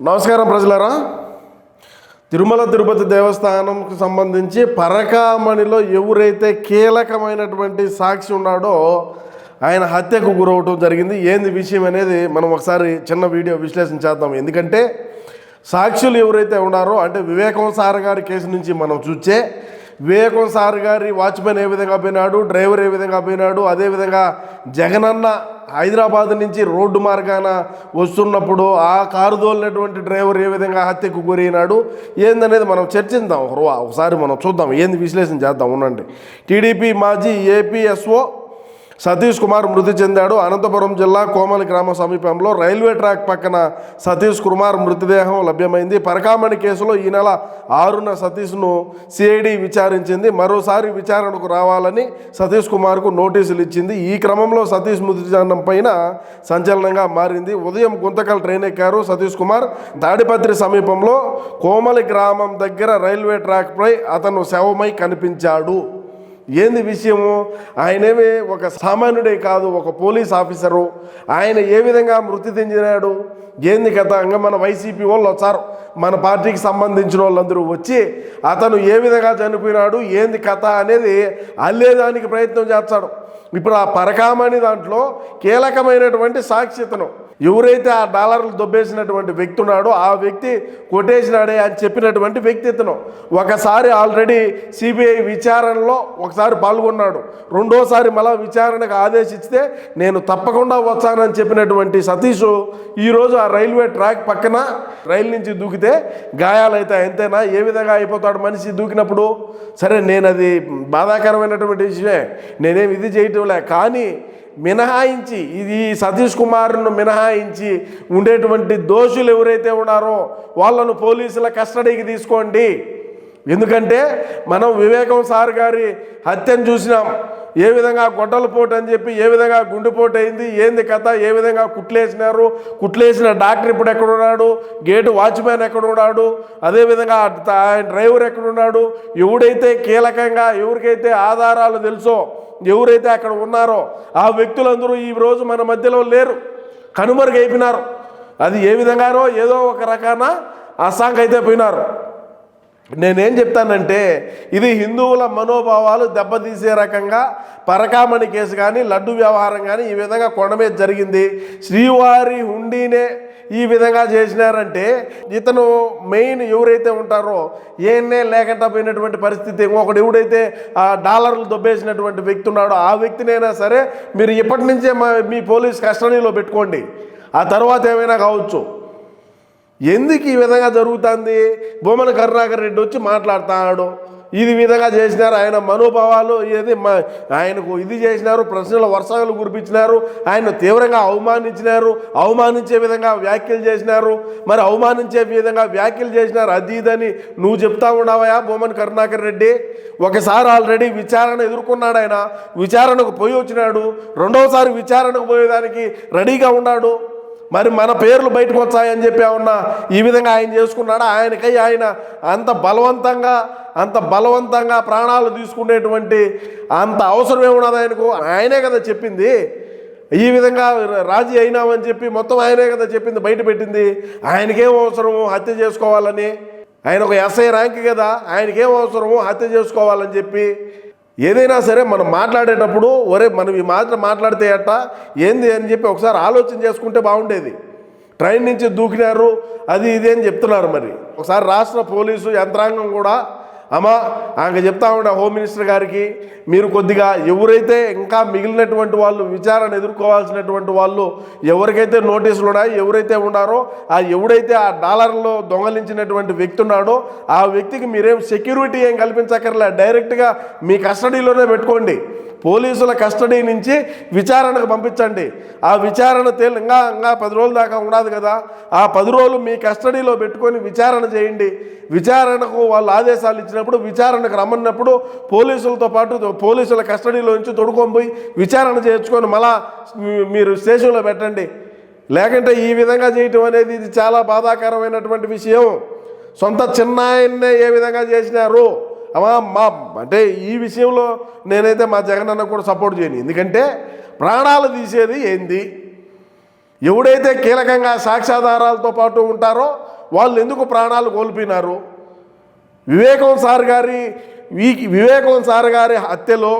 నమస్కారం ప్రజలారా. తిరుమల తిరుపతి దేవస్థానంకు సంబంధించి పరకామణిలో ఎవరైతే కీలకమైనటువంటి సాక్షి ఉన్నాడో ఆయన హత్యకు గురవటం జరిగింది. ఏంది విషయం అనేది మనం ఒకసారి చిన్న వీడియో విశ్లేషణ చేద్దాం. ఎందుకంటే సాక్షులు ఎవరైతే ఉన్నారో అంటే వివేకం సార్ గారి కేసు నుంచి మనం చూస్తే వివేకం సార్ గారి వాచ్మెన్ ఏ విధంగా పోయినాడు డ్రైవర్ ఏ విధంగా పోయినాడు అదేవిధంగా జగనన్న హైదరాబాద్ నుంచి రోడ్డు మార్గాన వస్తున్నప్పుడు ఆ కారు తోలినటువంటి డ్రైవర్ ఏ విధంగా హత్యకు గురైనాడు? ఏందనేది మనం చర్చిద్దాం ఒకసారి మనం చూద్దాం. ఏంది విశ్లేషణ చేద్దాం. ఉండండి. టీడీపీ మాజీ ఏపీఎస్ఓ సతీష్ కుమార్ మృతి చెందాడు. అనంతపురం జిల్లా కోమలి గ్రామ సమీపంలో రైల్వే ట్రాక్ పక్కన సతీష్ కుమార్ మృతదేహం లభ్యమైంది. పరకామణి కేసులో ఈ నెల ఆరున సతీష్ను సిఐడి విచారించింది. మరోసారి విచారణకు రావాలని సతీష్ కుమార్కు నోటీసులు ఇచ్చింది. ఈ క్రమంలో సతీష్ మృతి చెందడం పైన సంచలనంగా మారింది. ఉదయం గుంతకల్ ట్రైన్ ఎక్కారు సతీష్ కుమార్. తాడిపత్రి సమీపంలో కోమలి గ్రామం దగ్గర రైల్వే ట్రాక్పై అతను శవమై కనిపించాడు. ఏంది విషయము? ఆయనేమి ఒక సామాన్యుడే కాదు ఒక పోలీస్ ఆఫీసరు. ఆయన ఏ విధంగా మృతి చెందినాడు? ఏంది కథ? ఇంకా మన వైసీపీ వాళ్ళు వచ్చారు. మన పార్టీకి సంబంధించిన వాళ్ళందరూ వచ్చి అతను ఏ విధంగా చనిపోయినాడు ఏంది కథ అనేది అల్లేదానికి ప్రయత్నం చేస్తాడు. ఇప్పుడు ఆ పరకామణి దాంట్లో కీలకమైనటువంటి సాక్షితను ఎవరైతే ఆ డాలర్లు దొబ్బేసినటువంటి వ్యక్తి ఉన్నాడో ఆ వ్యక్తి కొట్టేసినాడే అని చెప్పినటువంటి వ్యక్తి ఇతను. ఒకసారి ఆల్రెడీ సిబిఐ విచారణలో ఒకసారి పాల్గొన్నాడు. రెండోసారి మళ్ళా విచారణకు ఆదేశిస్తే నేను తప్పకుండా వచ్చానని చెప్పినటువంటి సతీష్ ఈరోజు ఆ రైల్వే ట్రాక్ పక్కన రైలు నుంచి దూకితే గాయాలైతే ఎంతైనా ఏ విధంగా అయిపోతాడు మనిషి దూకినప్పుడు? సరే నేను అది బాధాకరమైనటువంటి విషయమే. నేనేమి ఇది చేయటంలే కానీ మినహాయించి ఇది సతీష్ కుమార్ను మినహాయించి ఉండేటువంటి దోషులు ఎవరైతే ఉన్నారో వాళ్ళను పోలీసుల కస్టడీకి తీసుకోండి. ఎందుకంటే మనం వివేకం సార్ గారి హత్యను చూసినాం. ఏ విధంగా గొడ్డలపోటు అని చెప్పి ఏ విధంగా గుండెపోటు అయింది ఏంది కథ ఏ విధంగా కుట్లేసినారు కుట్లేసిన డాక్టర్ ఇప్పుడు ఎక్కడ ఉన్నాడు గేటు వాచ్మ్యాన్ ఎక్కడ ఉన్నాడు అదేవిధంగా ఆయన డ్రైవర్ ఎక్కడ ఉన్నాడు ఎవడైతే కీలకంగా ఎవరికైతే ఆధారాలు తెలుసో ఎవరైతే అక్కడ ఉన్నారో ఆ వ్యక్తులందరూ ఈ రోజు మన మధ్యలో లేరు. కనుమరుగైపోయినారు. అది ఏ విధంగానో ఏదో ఒక రకాన అసాంగ్ అయితే పోయినారు. నేనేం చెప్తానంటే ఇది హిందువుల మనోభావాలు దెబ్బతీసే రకంగా పరకామణి కేసు కానీ లడ్డు వ్యవహారం కానీ ఈ విధంగా కొండ మీద జరిగింది. శ్రీవారి హుండీనే ఈ విధంగా చేసినారంటే ఇతను మెయిన్ ఎవరైతే ఉంటారో ఏనే లేకుండా పోయినటువంటి పరిస్థితి. ఇంకొకటి ఎవడైతే ఆ డాలర్లు దొబ్బేసినటువంటి వ్యక్తి ఉన్నాడో ఆ వ్యక్తినైనా సరే మీరు ఇప్పటి నుంచే మా మీ పోలీస్ కస్టడీలో పెట్టుకోండి. ఆ తర్వాత ఏమైనా కావచ్చు. ఎందుకు ఈ విధంగా జరుగుతుంది? భూమన కరుణాకర్ రెడ్డి వచ్చి మాట్లాడుతున్నాడు ఇది విధంగా చేసినారు. ఆయన మనోభావాలు ఏది మ- ఆయనకు ఇది చేసినారు ప్రశ్నల వర్షాలు కురిపించినారు ఆయన తీవ్రంగా అవమానించినారు అవమానించే విధంగా వ్యాఖ్యలు చేసినారు. మరి అవమానించే విధంగా వ్యాఖ్యలు చేసినారు అది ఇదని నువ్వు చెప్తా ఉన్నావయా బొమ్మన్ కరుణాకర్ రెడ్డి. ఒకసారి ఆల్రెడీ విచారణ ఎదుర్కొన్నాడు ఆయన. విచారణకు పోయి వచ్చినాడు. రెండవసారి విచారణకు పోయేదానికి రెడీగా ఉన్నాడు. మరి మన పేర్లు బయటకు వచ్చాయని చెప్పి ఏమన్నా ఈ విధంగా ఆయన చేసుకున్నాడా? ఆయనకై ఆయన అంత బలవంతంగా అంత బలవంతంగా ప్రాణాలు తీసుకునేటువంటి అంత అవసరం ఏమున్నది ఆయనకు? ఆయనే కదా చెప్పింది. ఈ విధంగా రాజీ అయినామని చెప్పి మొత్తం ఆయనే కదా చెప్పింది బయట పెట్టింది. ఆయనకేం అవసరము హత్య చేసుకోవాలని. ఆయన ఒక ఎస్ఐ ర్యాంక్ కదా ఆయనకేం అవసరము హత్య చేసుకోవాలని చెప్పి ఏదైనా సరే మనం మాట్లాడేటప్పుడు ఒరే మనం ఈ మాట మాట్లాడితే అట్ట ఏంది అని చెప్పి ఒకసారి ఆలోచన చేసుకుంటే బాగుండేది. ట్రైన్ నుంచి దూకినారు అది ఇది అని చెప్తున్నారు మరి. ఒకసారి రాష్ట్ర పోలీసు యంత్రాంగం కూడా అమ్మా ఆమె చెప్తా ఉండే హోమ్ మినిస్టర్ గారికి మీరు కొద్దిగా ఎవరైతే ఇంకా మిగిలినటువంటి వాళ్ళు విచారణ ఎదుర్కోవాల్సినటువంటి వాళ్ళు ఎవరికైతే నోటీసులు ఉన్నాయో ఎవరైతే ఉన్నారో ఆ ఎవడైతే ఆ డాలర్లో దొంగలించినటువంటి వ్యక్తి ఉన్నాడో ఆ వ్యక్తికి మీరేం సెక్యూరిటీ ఏం కల్పించక్కర్లే. డైరెక్ట్గా మీ కస్టడీలోనే పెట్టుకోండి. పోలీసుల కస్టడీ నుంచి విచారణకు పంపించండి. ఆ విచారణ తేలి ఇంకా ఇంకా పది రోజుల దాకా ఉండదు కదా. ఆ పది రోజులు మీ కస్టడీలో పెట్టుకొని విచారణ చేయండి. విచారణకు వాళ్ళు ఆదేశాలు ఇచ్చినప్పుడు విచారణకు రమ్మన్నప్పుడు పోలీసులతో పాటు పోలీసుల కస్టడీలో నుంచి తొడుకొని పోయి విచారణ చేయించుకొని మళ్ళా మీరు స్టేషన్లో పెట్టండి. లేకుంటే ఈ విధంగా చేయటం అనేది ఇది చాలా బాధాకరమైనటువంటి విషయం. సొంత చిన్నాయన్నే ఏ విధంగా చేసినారు? మా అంటే ఈ విషయంలో నేనైతే మా జగనన్న కూడా సపోర్ట్ చేయను. ఎందుకంటే ప్రాణాలు తీసేది ఏంది? ఎవడైతే కీలకంగా సాక్ష్యాధారాలతో పాటు ఉంటారో వాళ్ళు ఎందుకు ప్రాణాలు కోల్పోయినారు? వివేకం సార్ గారి వివేకం సార్ గారి హత్యలో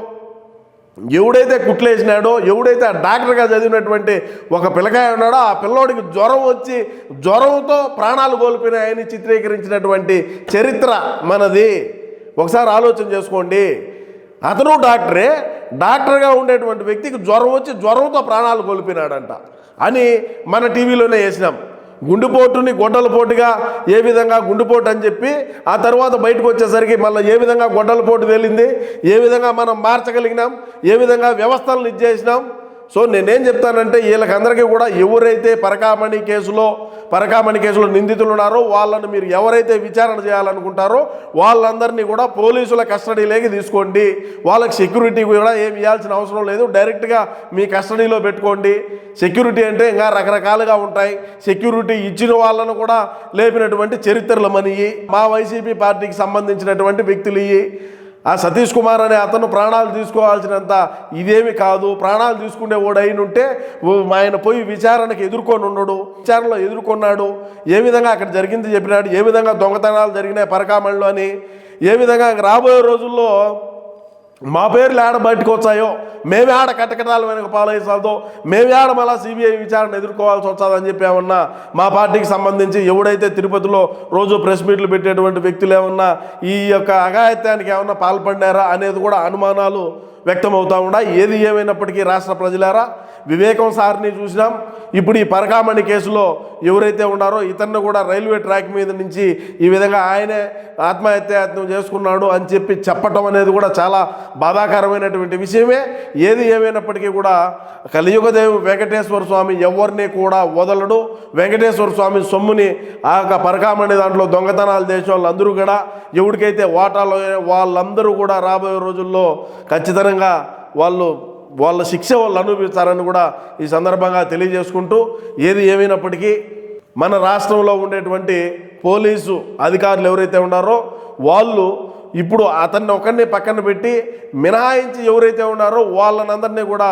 ఎవడైతే కుట్లేసినాడో ఎవడైతే ఆ డాక్టర్గా చదివినటువంటి ఒక పిల్లకాయ ఉన్నాడో ఆ పిల్లోడికి జ్వరం వచ్చి జ్వరంతో ప్రాణాలు కోల్పోయినాయని చిత్రీకరించినటువంటి చరిత్ర మనది. ఒకసారి ఆలోచన చేసుకోండి. అతను డాక్టరే డాక్టర్గా ఉండేటువంటి వ్యక్తికి జ్వరం వచ్చి జ్వరంతో ప్రాణాలు కోల్పోయినాడంట. అని మన టీవీలోనే వేసినాం. గుండెపోటుని గొడ్డల పోటుగా ఏ విధంగా గుండెపోటు అని చెప్పి ఆ తర్వాత బయటకు వచ్చేసరికి మళ్ళీ ఏ విధంగా గొడ్డల పోటు తేలింది ఏ విధంగా మనం మార్చగలిగినాం ఏ విధంగా వ్యవస్థలను ఇచ్చేసినాం సో నేనేం చెప్తానంటే వీళ్ళకందరికీ కూడా ఎవరైతే పరకామణి కేసులో పరకామణి కేసులో నిందితులు ఉన్నారో వాళ్ళను మీరు ఎవరైతే విచారణ చేయాలనుకుంటారో వాళ్ళందరినీ కూడా పోలీసుల కస్టడీలోకి తీసుకోండి. వాళ్ళకి సెక్యూరిటీ కూడా ఏమి ఇవ్వాల్సిన అవసరం లేదు. డైరెక్ట్గా మీ కస్టడీలో పెట్టుకోండి. సెక్యూరిటీ అంటే ఇంకా రకరకాలుగా ఉంటాయి. సెక్యూరిటీ ఇచ్చిన వాళ్ళను కూడా లేపినటువంటి చరిత్రలు మనియి. మా వైసీపీ పార్టీకి సంబంధించినటువంటి వ్యక్తులు ఇవి ఆ సతీష్ కుమార్ అనే అతను ప్రాణాలు తీసుకోవాల్సినంత ఇదేమి కాదు. ప్రాణాలు తీసుకునే వాడు అయిన ఉంటే ఆయన పోయి విచారణకు ఎదుర్కొని ఉన్నాడు విచారణలో ఎదుర్కొన్నాడు. ఏ విధంగా అక్కడ జరిగింది చెప్పినాడు. ఏ విధంగా దొంగతనాలు జరిగినాయి పరకామణిలో అని. ఏ విధంగా రాబోయే రోజుల్లో మా పేర్లు ఆడ బయటకు వచ్చాయో? మేమే ఆడ కట్టకటాలు వెనక పాలైసాదో మేమే ఆడ మళ్ళా సిబిఐ విచారణ ఎదుర్కోవాల్సి వచ్చాదని చెప్పి ఏమన్నా మా పార్టీకి సంబంధించి ఎవడైతే తిరుపతిలో రోజు ప్రెస్ మీట్లు పెట్టేటువంటి వ్యక్తులు ఏమన్నా ఈ యొక్క అఘాయత్యానికి ఏమన్నా పాల్పడినారా అనేది కూడా అనుమానాలు వ్యక్తం అవుతా ఉన్నాయి ఏది ఏమైనప్పటికీ రాష్ట్ర ప్రజలారా వివేకం సార్ని చూసినాం. ఇప్పుడు ఈ పరకామణి కేసులో ఎవరైతే ఉన్నారో ఇతన్ని కూడా రైల్వే ట్రాక్ మీద నుంచి ఈ విధంగా ఆయనే ఆత్మహత్యాయత్నం చేసుకున్నాడు అని చెప్పి చెప్పటం అనేది కూడా చాలా బాధాకరమైనటువంటి విషయమే. ఏది ఏమైనప్పటికీ కూడా కలియుగదేవి వెంకటేశ్వర స్వామి ఎవరిని కూడా వదలడు. వెంకటేశ్వర స్వామి సొమ్ముని ఆ యొక్క పరకామణి దాంట్లో దొంగతనాలు చేసిన వాళ్ళందరూ కూడా ఎవరికైతే వాటాలో వాళ్ళందరూ కూడా రాబోయే రోజుల్లో ఖచ్చితంగా వాళ్ళు వాళ్ళ శిక్ష వాళ్ళు అనుభవిస్తారని కూడా ఈ సందర్భంగా తెలియజేసుకుంటూ ఏది ఏమైనప్పటికీ మన రాష్ట్రంలో ఉండేటువంటి పోలీసు అధికారులు ఎవరైతే ఉన్నారో వాళ్ళు ఇప్పుడు అతన్ని ఒకరిని పక్కన పెట్టి మినహాయించి ఎవరైతే ఉన్నారో వాళ్ళనందరినీ కూడా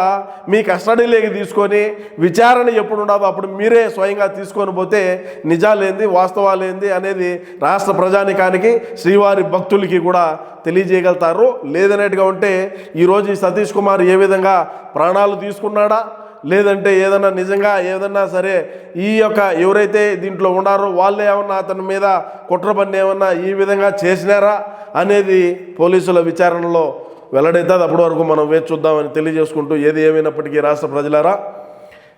మీ కస్టడీలోకి తీసుకొని విచారణ ఎప్పుడు ఉండదో అప్పుడు మీరే స్వయంగా తీసుకొని పోతే నిజాలేంది వాస్తవాలేంది అనేది రాష్ట్ర ప్రజానికానికి శ్రీవారి భక్తులకి కూడా తెలియజేయగలుగుతారు. లేదనేట్టుగా ఉంటే ఈరోజు ఈ సతీష్ కుమార్ ఏ విధంగా ప్రాణాలు తీసుకున్నాడా? లేదంటే ఏదన్నా నిజంగా ఏదన్నా సరే ఈ యొక్క ఎవరైతే దీంట్లో ఉన్నారో వాళ్ళు ఏమన్నా అతని మీద కుట్ర పని ఏమన్నా ఈ విధంగా చేసినారా అనేది పోలీసుల విచారణలో వెల్లడైతుంది. అప్పటి వరకు మనం వేచి చూద్దామని తెలియజేసుకుంటూ ఏది ఏమైనప్పటికీ రాష్ట్ర ప్రజలారా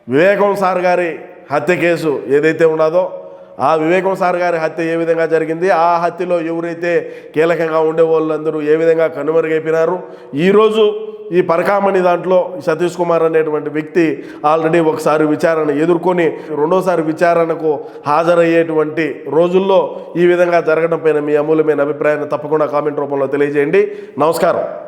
వివేకం సార్ గారి హత్య కేసు ఏదైతే ఉన్నదో ఆ వివేకం సార్ గారి హత్య ఏ విధంగా జరిగింది ఆ హత్యలో ఎవరైతే కీలకంగా ఉండే వాళ్ళందరూ ఏ విధంగా కనుమరుగైపోయినారు ఈరోజు ఈ పరకామణి దాంట్లో సతీష్ కుమార్ అనేటువంటి వ్యక్తి ఆల్రెడీ ఒకసారి విచారణ ఎదుర్కొని రెండోసారి విచారణకు హాజరయ్యేటువంటి రోజుల్లో ఈ విధంగా జరగడం పైన మీ అమూల్యమైన అభిప్రాయాన్ని తప్పకుండా కామెంట్ రూపంలో తెలియజేయండి. నమస్కారం.